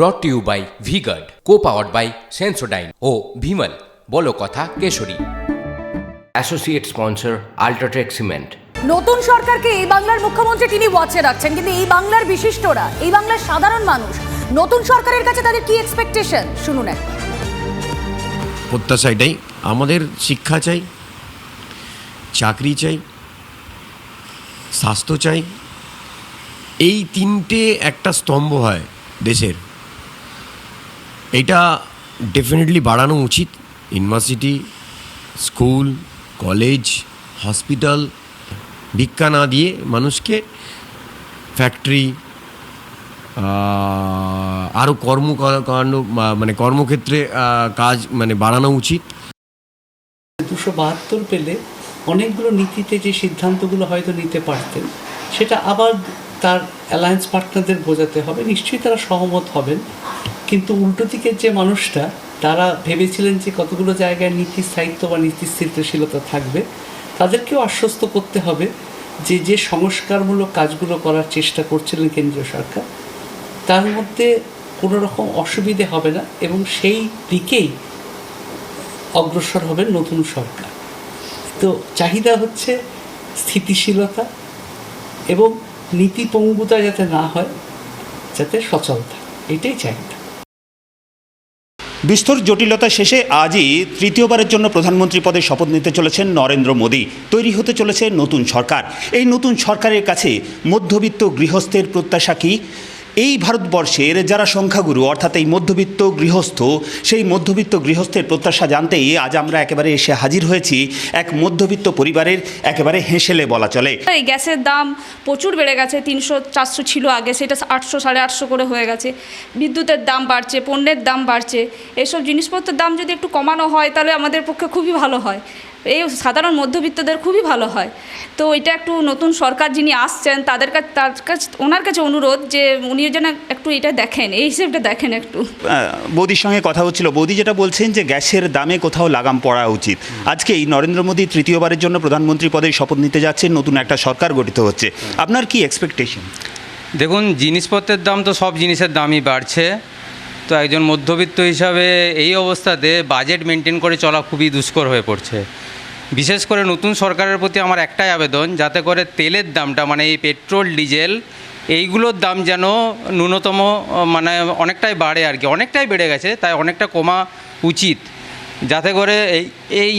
Brought to you by Vguard co powered by Sensodyne ও ভিমল বলো কথা Keshari. Associate sponsor UltraTech cement নতুন সরকারকে এই বাংলার মুখ্যমন্ত্রী তিনি ওয়াচে রাখছেন কিন্তু এই বাংলার বিশিষ্টরা এই বাংলার সাধারণ মানুষ নতুন সরকারের কাছে তাদের কি এক্সপেকটেশন শুনুন একবার প্রত্যাশা এটাই আমাদের শিক্ষা চাই চাকরি চাই স্বাস্থ্য চাই। এই তিনটে একটা স্তম্ভ হয় দেশের। এটা ডেফিনেটলি বাড়ানো উচিত। ইউনিভার্সিটি স্কুল কলেজ হসপিটাল ভিক্ষা না দিয়ে মানুষকে ফ্যাক্টরি আরও কর্ম কাণ্ড মানে কর্মক্ষেত্রে কাজ মানে বাড়ানো উচিত। দুশো বাহাত্তর পেলে অনেকগুলো নীতিতে যে সিদ্ধান্তগুলো হয়তো নিতে পারতেন, সেটা আবার তার অ্যালায়েন্স পার্টনারদের বোঝাতে হবে। নিশ্চয়ই তারা সহমত হবেন। কিন্তু উল্টো দিকের যে মানুষটা, তারা ভেবেছিলেন যে কতগুলো জায়গায় নীতি স্থায়িত্ব বা নীতি স্থিতিশীলতা থাকবে। তাদেরকেও আশ্বস্ত করতে হবে যে যে সংস্কারমূলক কাজগুলো করার চেষ্টা করছিলেন কেন্দ্রীয় সরকার, তার মধ্যে কোনো রকম অসুবিধে হবে না এবং সেই দিকেই অগ্রসর হবে নতুন সরকার। তো চাহিদা হচ্ছে স্থিতিশীলতা এবং নীতিপঙ্গুতা যাতে না হয়, যাতে সচল থাকে। এটাই চাহিদা। বিস্তর জটিলতা শেষে আজই তৃতীয়বারের জন্য প্রধানমন্ত্রী পদে শপথ নিতে চলেছেন নরেন্দ্র মোদী। তৈরি হতে চলেছে নতুন সরকার। এই নতুন সরকারের কাছে মধ্যবিত্ত গৃহস্থের প্রত্যাশা কি? এই ভারতবর্ষের যারা সংখ্যাগুরু, অর্থাৎ এই মধ্যবিত্ত গৃহস্থ, সেই মধ্যবিত্ত গৃহস্থের প্রত্যাশা জানতেই আজ আমরা একেবারে এসে হাজির হয়েছি এক মধ্যবিত্ত পরিবারের একেবারে হেঁসেলে বলা চলে। এই গ্যাসের দাম প্রচুর বেড়ে গেছে, তিনশো, চারশো ছিল আগে, সেটা আটশো, সাড়ে আটশো করে হয়ে গেছে। বিদ্যুতের দাম বাড়ছে, পণ্যের দাম বাড়ছে, এসব জিনিসপত্রের দাম যদি একটু কমানো হয়, তাহলে আমাদের পক্ষে খুবই ভালো হয়। এই সাধারণ মধ্যবিত্তদের খুবই ভালো হয়। তো এটা একটু নতুন সরকার যিনি আসছেন তাদের কাছে তার কাছে ওনার কাছে অনুরোধ যে উনি যেন একটু এটা দেখেন এই হিসেবটা দেখেন একটু। বৌদির সঙ্গে কথা হচ্ছিল। বৌদি যেটা বলছেন যে গ্যাসের দামে কোথাও লাগাম পড়া উচিত। আজকে এই নরেন্দ্র মোদী তৃতীয়বারের জন্য প্রধানমন্ত্রী পদে শপথ নিতে যাচ্ছেন নতুন একটা সরকার গঠিত হচ্ছে। আপনার কি এক্সপেকটেশন দেখুন জিনিসপত্রের দাম তো সব জিনিসের দামই বাড়ছে। তো একজন মধ্যবিত্ত হিসাবে এই অবস্থাতে বাজেট মেনটেন করে চলা খুবই দুষ্কর হয়ে পড়ছে। বিশেষ করে নতুন সরকারের প্রতি আমার একটাই আবেদন, যাতে করে তেলের দামটা মানে এই পেট্রোল, ডিজেল, এইগুলোর দাম যেন ন্যূনতম মানে অনেকটাই বাড়ে আর কি। অনেকটাই বেড়ে গেছে, তাই অনেকটা কমা উচিত। যাতে করে এই এই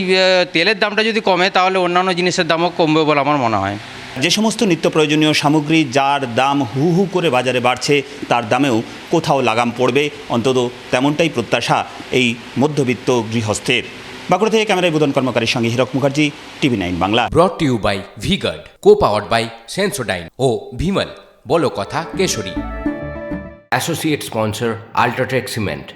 তেলের দামটা যদি কমে, তাহলে অন্যান্য জিনিসের দামও কমবে বলে আমার মনে হয়। যে সমস্ত নিত্য প্রয়োজনীয় সামগ্রী যার দাম হু হু করে বাজারে বাড়ছে, তার দামেও কোথাও লাগাম পড়বে, অন্তত তেমনটাই প্রত্যাশা এই মধ্যবিত্ত গৃহস্থের। বাঁকুড়া থেকে ক্যামেরায় বোধন কর্মকারীর সঙ্গে Hirak Mukherjee TV nine Bangla. Brought to you by Vguard co powered by Sensodyne ও ভিমল বলো কথা Keshari. Associate sponsor UltraTech cement